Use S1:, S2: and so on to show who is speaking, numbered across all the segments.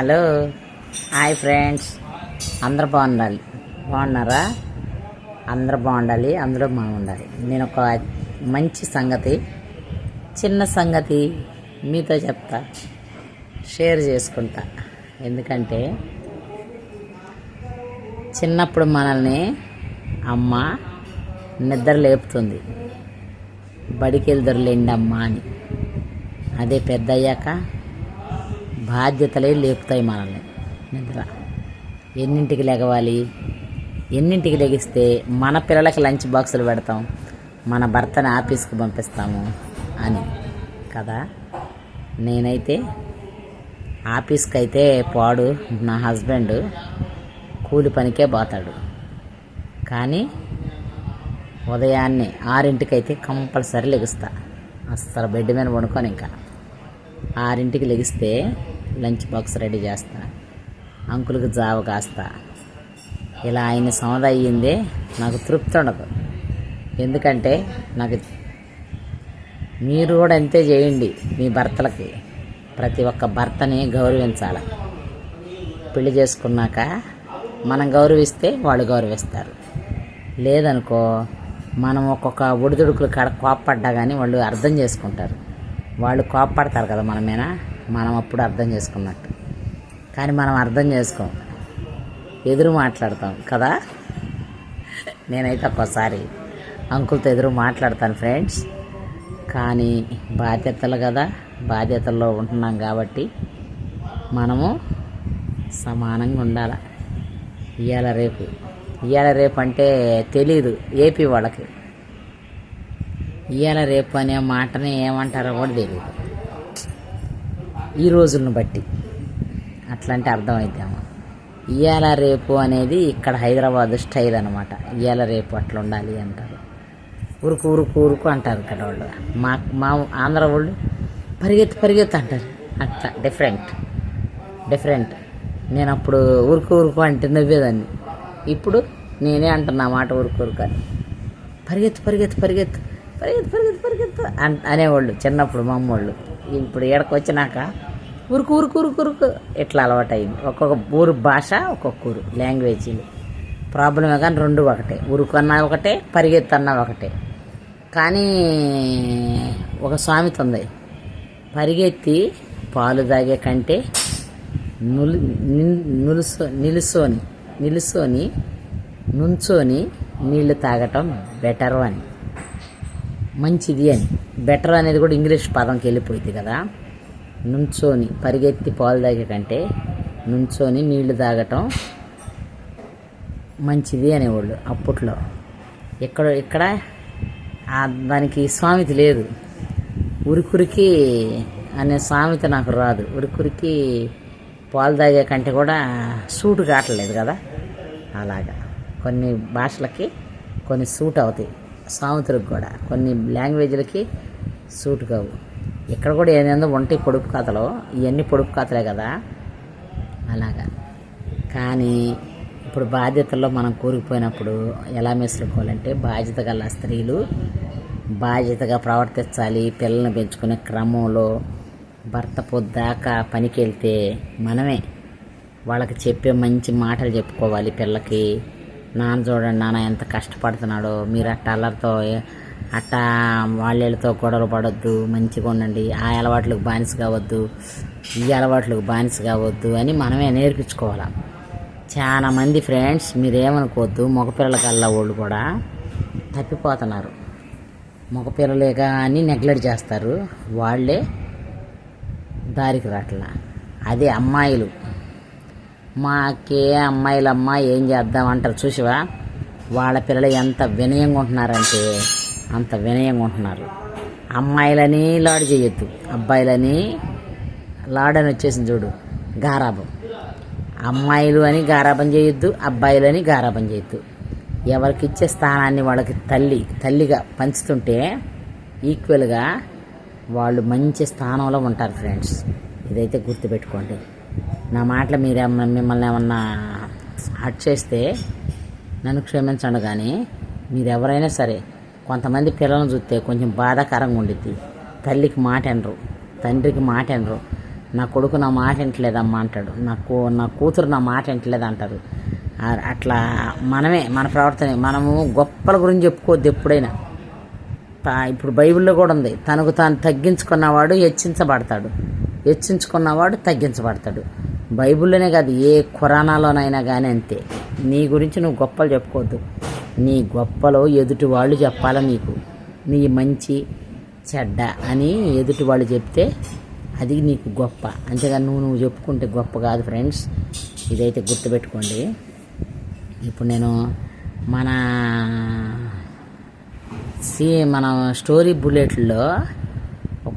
S1: Hello. Hi friends. అందరు బాగుండాలి. బాగున్నారా? అందరు బాగుండాలి అందరూ బాగుండాలి. నేను ఒక మంచి సంగతి చిన్న సంగతి మీతో చెప్తా షేర్ చేసుకుంటా. ఎందుకంటే చిన్నప్పుడు మనల్ని అమ్మ నిద్ర లేపుతుంది. బడికి వెళ్దరులేండి అమ్మ అని. అదే పెద్దయ్యాక బాధ్యతలే లేపుతాయి మనల్ని. నిద్ర. ఎన్నింటికి లెగవాలి? ఎన్నింటికి లెగిస్తే మన పిల్లలకి లంచ్ బాక్సులు పెడతాం. మన భర్తని ఆఫీస్కి పంపిస్తాము అని. కదా? నేనైతే ఆఫీస్కి అయితే పాడు. నా హస్బెండ్ కూలి పనికే పోతాడు. కానీ ఉదయాన్నే ఆరింటికైతే కంపల్సరీ లెగుస్తా. అస్సలు బెడ్ మీద వండుకొని ఇంకా ఆరింటికి లెగిస్తే లంచ్ బాక్స్ రెడీ చేస్తా. అంకులకు జావ కాస్తా. ఇలా ఆయన సమాధి అయ్యిందే నాకు తృప్తి ఉండదు. ఎందుకంటే నాకు మీరు కూడా అంతే చేయండి మీ భర్తలకి. ప్రతి ఒక్క భర్తని గౌరవించాలి. పెళ్ళి చేసుకున్నాక మనం గౌరవిస్తే వాళ్ళు గౌరవిస్తారు. లేదనుకో మనం ఒక్కొక్క ఒడిదుడుకులు కాడ కోప్పడ్డా కానీ వాళ్ళు అర్థం చేసుకుంటారు. వాళ్ళు కోప్పడతారు కదా మన మీద మనం అప్పుడు అర్థం చేసుకున్నట్టు. కానీ మనం అర్థం చేసుకోం. ఎదురు మాట్లాడతాం కదా? నేనైతే ఒక్కోసారి అంకుల్తో ఎదురు మాట్లాడతాను ఫ్రెండ్స్. కానీ బాధ్యతలు కదా? బాధ్యతల్లో ఉంటున్నాం కాబట్టి మనము సమానంగా ఉండాలి. ఇవాళ రేపు. ఇవాళ రేపు అంటే తెలీదు ఏపీ వాళ్ళకి. ఇవాళ రేపు అనే మాటని ఏమంటారో కూడా తెలియదు ఈ రోజులను బట్టి. అట్లాంటి అర్థమైతేమో ఇవాళ రేపు అనేది ఇక్కడ హైదరాబాద్ స్టైల్ అనమాట ఇవాళ రేపు అట్లా ఉండాలి అంటారు. ఉరుకు ఉరుకు ఉరుకు అంటారు ఇక్కడ వాళ్ళు. మా మా ఆంధ్ర వాళ్ళు పరిగెత్తి పరిగెత్తి అంటారు. అట్లా డిఫరెంట్ డిఫరెంట్ నేను అప్పుడు ఉరుకు ఉరుకు అంటే నవ్వేదాన్ని. ఇప్పుడు నేనే అంటున్నా మాట ఉరుకు ఉరుకు అని. పరిగెత్తు పరిగెత్తు పరిగెత్తు పరిగెత్తు పరిగెత్తు పరిగెత్తు అనేవాళ్ళు చిన్నప్పుడు మా అమ్మోళ్ళు. ఇప్పుడు ఏడకు వచ్చినాక ఉరుకు ఉరుకు ఉరుకు ఉరుకు. ఇట్లా అలవాటైంది. ఒక్కొక్క ఊరు భాష ఒక్కొక్క ఊరు లాంగ్వేజీలు. ప్రాబ్లమే కానీ రెండు ఒకటే. ఉరుకు అన్నా ఒకటే పరిగెత్తన్నా ఒకటే. కానీ ఒక సామెత ఉంది. పరిగెత్తి పాలు తాగే కంటే నులు నిన్- నులుసో నిలుసోని నిలుసోని నుంచోని నీళ్ళు తాగటం బెటర్ అని. మంచిది అని. బెటర్ అనేది కూడా ఇంగ్లీష్ పదంకి వెళ్ళిపోయింది కదా. నుంచోని పరిగెత్తి పాలు తాగేకంటే నుంచోని నీళ్ళు తాగటం మంచిది అనేవాళ్ళు అప్పట్లో. ఇక్కడ ఇక్కడ దానికి స్వామితి లేదు. ఉరికురికి అనే సామెత నాకు రాదు. ఉరికురికి పాలు తాగే కంటే కూడా సూటు కావట్లేదు కదా. అలాగా. కొన్ని భాషలకి కొన్ని సూట్ అవుతాయి. సామెతలకు కూడా కొన్ని లాంగ్వేజ్లకి సూట్ కావు. ఇక్కడ కూడా ఏదేందో ఉంటాయి పొడుపు కథలు ఇవన్నీ పొడుపు కథలే కదా. అలాగా. కానీ ఇప్పుడు బాధ్యతల్లో మనం కూరుకుపోయినప్పుడు ఎలా మెసులుకోవాలంటే బాధ్యత గల స్త్రీలు బాధ్యతగా ప్రవర్తించాలి పిల్లల్ని పెంచుకునే క్రమంలో భర్త పొద్దాకా పనికి వెళ్తే మనమే వాళ్ళకి చెప్పే మంచి మాటలు చెప్పుకోవాలి పిల్లకి. నాన్న చూడండి నాన్న ఎంత కష్టపడుతున్నాడో మీరు అట్ట అల్లరితో అట్ట వాళ్ళతో గొడవలు పడొద్దు మంచిగా ఉండండి ఆ అలవాట్లకు బానిస కావద్దు ఈ అలవాట్లకు బానిస కావద్దు అని మనమే నేర్పించుకోవాలి. చాలా మంది ఫ్రెండ్స్ మీరేమనుకోవద్దు మగపిల్లల కల్లా వాళ్ళు కూడా తప్పిపోతున్నారు. మగపిల్లలే కానీ నెగ్లెక్ట్ చేస్తారు వాళ్ళే దారికి రాట్లా. అదే అమ్మాయిలు. మాకే అమ్మాయిలమ్మ ఏం చేద్దాం అంటారు చూసివా? వాళ్ళ పిల్లలు ఎంత వినయంగా ఉంటున్నారంటే అంత వినయంగా ఉంటున్నారు. అమ్మాయిలని లాడు చేయొద్దు. అబ్బాయిలని లాడని వచ్చేసింది చూడు గారాబం అమ్మాయిలు అని గారాబం చేయొద్దు అబ్బాయిలని గారాబం చేయొద్దు. ఎవరికి ఇచ్చే స్థానాన్ని వాళ్ళకి తల్లి తల్లిగా పంచుతుంటే ఈక్వల్గా వాళ్ళు మంచి స్థానంలో ఉంటారు ఫ్రెండ్స్ ఇదైతే గుర్తుపెట్టుకోండి. నా మాటలు మీరు మిమ్మల్ని ఏమన్నా హట్ చేస్తే నన్ను క్షమించండి కానీ మీరు ఎవరైనా సరే కొంతమంది పిల్లలను చూస్తే కొంచెం బాధాకరంగా ఉండిద్ది. తల్లికి మాట అనరు తండ్రికి మాట అనరు. నా కొడుకు నా మాట వింటలేదమ్మా అంటాడు నా కూ నా కూతురు నా మాట వింటలేదు అంటారు. అట్లా మనమే మన ప్రవర్తన మనము గొప్పల గురించి చెప్పుకోవద్దు ఎప్పుడైనా. ఇప్పుడు బైబిల్లో కూడా ఉంది తనకు తాను తగ్గించుకున్నవాడు హెచ్చించబడతాడు. హెచ్చించుకున్నవాడు తగ్గించబడతాడు. బైబిల్లోనే కాదు ఏ ఖురానాలోనైనా కానీ అంతే. నీ గురించి నువ్వు గొప్పలు చెప్పుకోవద్దు. నీ గొప్పలో ఎదుటి వాళ్ళు చెప్పాలా నీకు? నీ మంచి చెడ్డ అని ఎదుటి వాళ్ళు చెప్తే అది నీకు గొప్ప. అంతేగాని నువ్వు నువ్వు చెప్పుకుంటే గొప్ప కాదు ఫ్రెండ్స్. ఇదైతే గుర్తుపెట్టుకోండి. ఇప్పుడు నేను మన సి మన స్టోరీ బుల్లెట్లో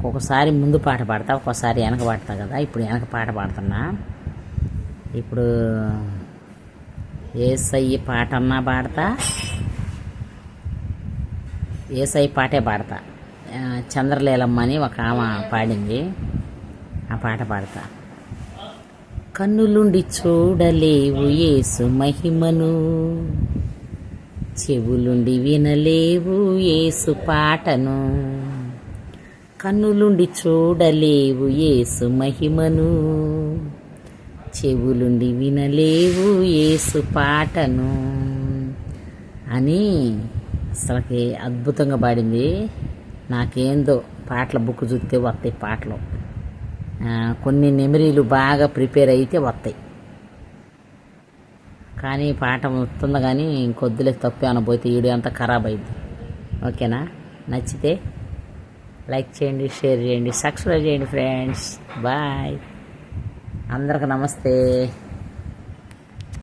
S1: ఒక్కొక్కసారి ముందు పాట పాడతా ఒక్కోసారి వెనక పాడతా కదా. ఇప్పుడు వెనక పాట పాడుతున్నా. ఇప్పుడు ఏసయ్య పాట అన్నా పాడతా. ఏసై పాటే పాడతా. చంద్రలీలమ్మ చంద్రలేలమ్మ అని ఒక ఆమె పాడింది. ఆ పాట పాడతా. కన్నులుండి చూడలేవు ఏసు మహిమను. చెవులుండి వినలేవు ఏసు పాటను. కన్నులుండి చూడలేవు ఏసు మహిమను. చెవులుండి వినలేవు ఏసు పాటను. అని అసలుకి అద్భుతంగా పాడింది. నాకేందో పాటల బుక్ చూస్తే వస్తాయి పాటలు. కొన్ని మెమరీలు బాగా ప్రిపేర్ అయితే వస్తాయి కానీ పాట వస్తుంది కానీ ఇంకొద్దులే తప్పే అనబోతే వీడియో అంతా ఖరాబ్ అయింది. ఓకేనా? నచ్చితే లైక్ చేయండి షేర్ చేయండి సబ్స్క్రైబ్ చేయండి ఫ్రెండ్స్. బాయ్. అందరికి నమస్తే.